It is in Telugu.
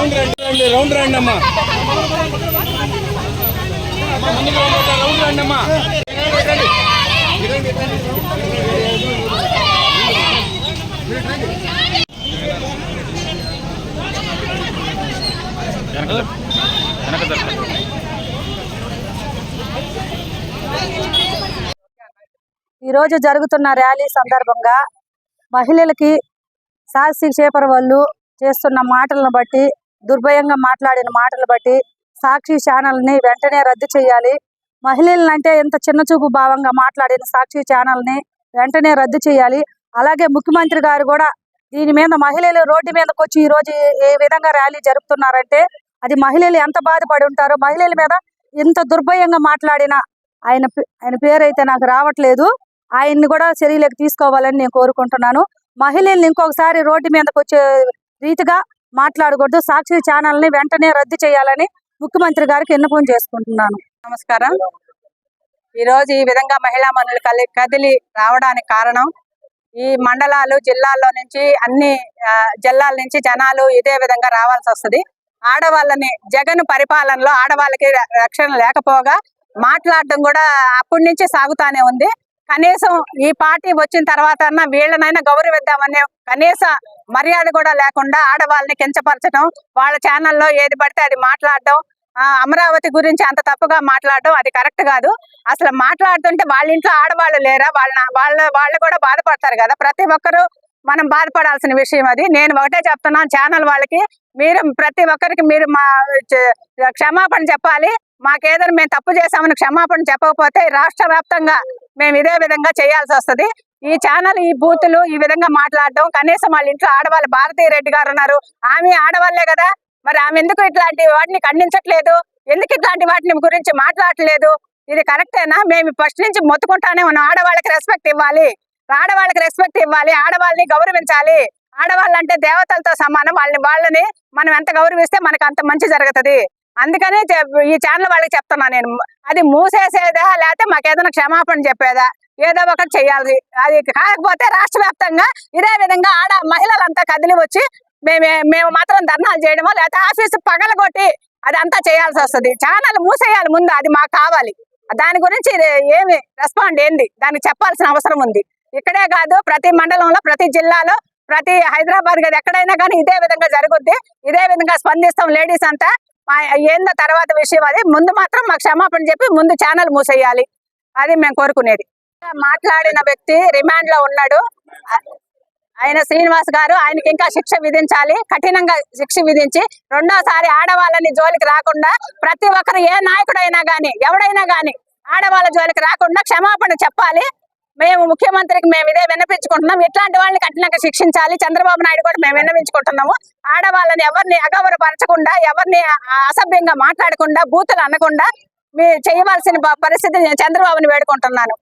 రౌండ్ రండి అమ్మా. ముందుకు రండి, ఒక రౌండ్ రండి అమ్మా. ఈరోజు జరుగుతున్న ర్యాలీ సందర్భంగా మహిళలకి సాక్షి చేపర వాళ్ళు చేస్తున్న మాటలను బట్టి దుర్భయంగా మాట్లాడిన మాటలు బట్టి సాక్షి ఛానల్ని వెంటనే రద్దు చేయాలి. మహిళలంటే అంటే ఎంత చిన్న చూపు భావంగా మాట్లాడిన సాక్షి ఛానల్ని వెంటనే రద్దు చేయాలి. అలాగే ముఖ్యమంత్రి గారు కూడా దీని మీద మహిళలు రోడ్డు మీదకి వచ్చి ఈ రోజు ఏ- విధంగా ర్యాలీ జరుపుతున్నారంటే అది మహిళలు ఎంత బాధపడి ఉంటారో మహిళల మీద ఇంత దుర్భయంగా మాట్లాడిన ఆయన ఆయన పేరు అయితే నాకు రావట్లేదు. ఆయన్ని కూడా చర్యలకు తీసుకోవాలని నేను కోరుకుంటున్నాను. మహిళల్ని ఇంకొకసారి రోడ్డు మీదకి వచ్చే రీతిగా మాట్లాడకూడదు. సాక్షి ఛానల్ని వెంటనే రద్దు చేయాలని ముఖ్యమంత్రి గారికి విన్నపం చేసుకుంటున్నాను. నమస్కారం. ఈ రోజు ఈ విధంగా మహిళా మనులు కలి కదిలి రావడానికి కారణం ఈ మండలాలు జిల్లాల్లో నుంచి అన్ని జిల్లాల నుంచి జనాలు ఇదే విధంగా రావాల్సి వస్తుంది. ఆడవాళ్ళని జగన్ పరిపాలనలో ఆడవాళ్ళకి రక్షణ లేకపోగా మాట్లాడడం కూడా అప్పటి నుంచే సాగుతానే ఉంది. కనీసం ఈ పార్టీ వచ్చిన తర్వాత అన్న వీళ్ళనైనా గౌరవిద్దామనే కనీస మర్యాద కూడా లేకుండా ఆడవాళ్ళని కించపరచడం వాళ్ళ ఛానల్లో ఏది పడితే అది మాట్లాడడం ఆ, అమరావతి గురించి అంత తప్పుగా మాట్లాడడం అది కరెక్ట్ కాదు. అసలు మాట్లాడుతుంటే వాళ్ళ ఇంట్లో ఆడవాళ్ళు లేరా? వాళ్ళ వాళ్ళ వాళ్ళు కూడా బాధపడతారు కదా? ప్రతి ఒక్కరు మనం బాధపడాల్సిన విషయం అది. నేను ఒకటే చెప్తున్నాను ఛానల్ వాళ్ళకి మీరు ప్రతి ఒక్కరికి మీరు మా క్షమాపణ చెప్పాలి. మాకేదైనా మేము తప్పు చేశామని క్షమాపణ చెప్పకపోతే రాష్ట్ర వ్యాప్తంగా మేము ఇదే విధంగా చేయాల్సి వస్తది. ఈ ఛానల్ ఈ బూతులు ఈ విధంగా మాట్లాడడం కనీసం వాళ్ళ ఇంట్లో ఆడవాళ్ళు భారతీ రెడ్డి గారు ఉన్నారు. ఆమె ఆడవాళ్ళే కదా. మరి ఆమె ఎందుకు ఇట్లాంటి వాటిని ఖండించట్లేదు? ఎందుకు ఇట్లాంటి వాటిని గురించి మాట్లాడట్లేదు? ఇది కరెక్టేనా? మేము ఫస్ట్ నుంచి మొత్తుకుంటానే ఉన్నాం. ఆడవాళ్ళకి రెస్పెక్ట్ ఇవ్వాలి. ఆడవాళ్ళకి రెస్పెక్ట్ ఇవ్వాలి. ఆడవాళ్ళని గౌరవించాలి. ఆడవాళ్ళంటే దేవతలతో సమానం. వాళ్ళని వాళ్ళని మనం ఎంత గౌరవిస్తే మనకు అంత మంచి జరుగుతుంది. అందుకనే ఈ ఛానల్ వాళ్ళకి చెప్తున్నా నేను. అది మూసేసేదా లేకపోతే మాకేదైనా క్షమాపణ చెప్పేదా? ఏదో ఒకటి చేయాలి అది కాకపోతే రాష్ట్ర వ్యాప్తంగా ఇదే విధంగా ఆడ మహిళలంతా కదిలి వచ్చి మేమే మేము మాత్రం ధర్నాలు చేయడమో లేకపోతే ఆఫీసు పగలగొట్టి అదంతా చేయాల్సి వస్తుంది. ఛానల్ మూసేయాలి ముందు అది మాకు కావాలి. దాని గురించి ఏమి రెస్పాండ్ ఏంది? దానికి చెప్పాల్సిన అవసరం ఉంది. ఇక్కడే కాదు ప్రతి మండలంలో ప్రతి జిల్లాలో ప్రతి హైదరాబాద్ కదా ఎక్కడైనా కానీ ఇదే విధంగా జరుగుద్ది. ఇదే విధంగా స్పందిస్తాం లేడీస్ అంతా. ఏందో తర్వాత విషయం అది. ముందు మాత్రం మాకు క్షమాపణ చెప్పి ముందు ఛానల్ మూసేయాలి. అది మేము కోరుకునేది. మాట్లాడిన వ్యక్తి రిమాండ్లో ఉన్నాడు. ఆయన శ్రీనివాస్ గారు ఆయనకి ఇంకా శిక్ష విధించాలి. కఠినంగా శిక్ష విధించి రెండోసారి ఆడవాళ్ళని జోలికి రాకుండా ప్రతి ఒక్కరు ఏ నాయకుడైనా గాని ఎవడైనా గాని ఆడవాళ్ళ జోలికి రాకుండా క్షమాపణ చెప్పాలి. మేము ముఖ్యమంత్రికి మేము ఇదే విన్నపించుకుంటున్నాం. ఇట్లాంటి వాళ్ళని కఠినంగా శిక్షించాలి. చంద్రబాబు నాయుడు కూడా మేము విన్నపించుకుంటున్నాము ఆడవాళ్ళని ఎవరిని అగౌరవపరచకుండా ఎవరిని అసభ్యంగా మాట్లాడకుండా బూతులు అనకుండా మీరు చేయవలసిన బ- పరిస్థితి నేను చంద్రబాబుని వేడుకుంటున్నాను.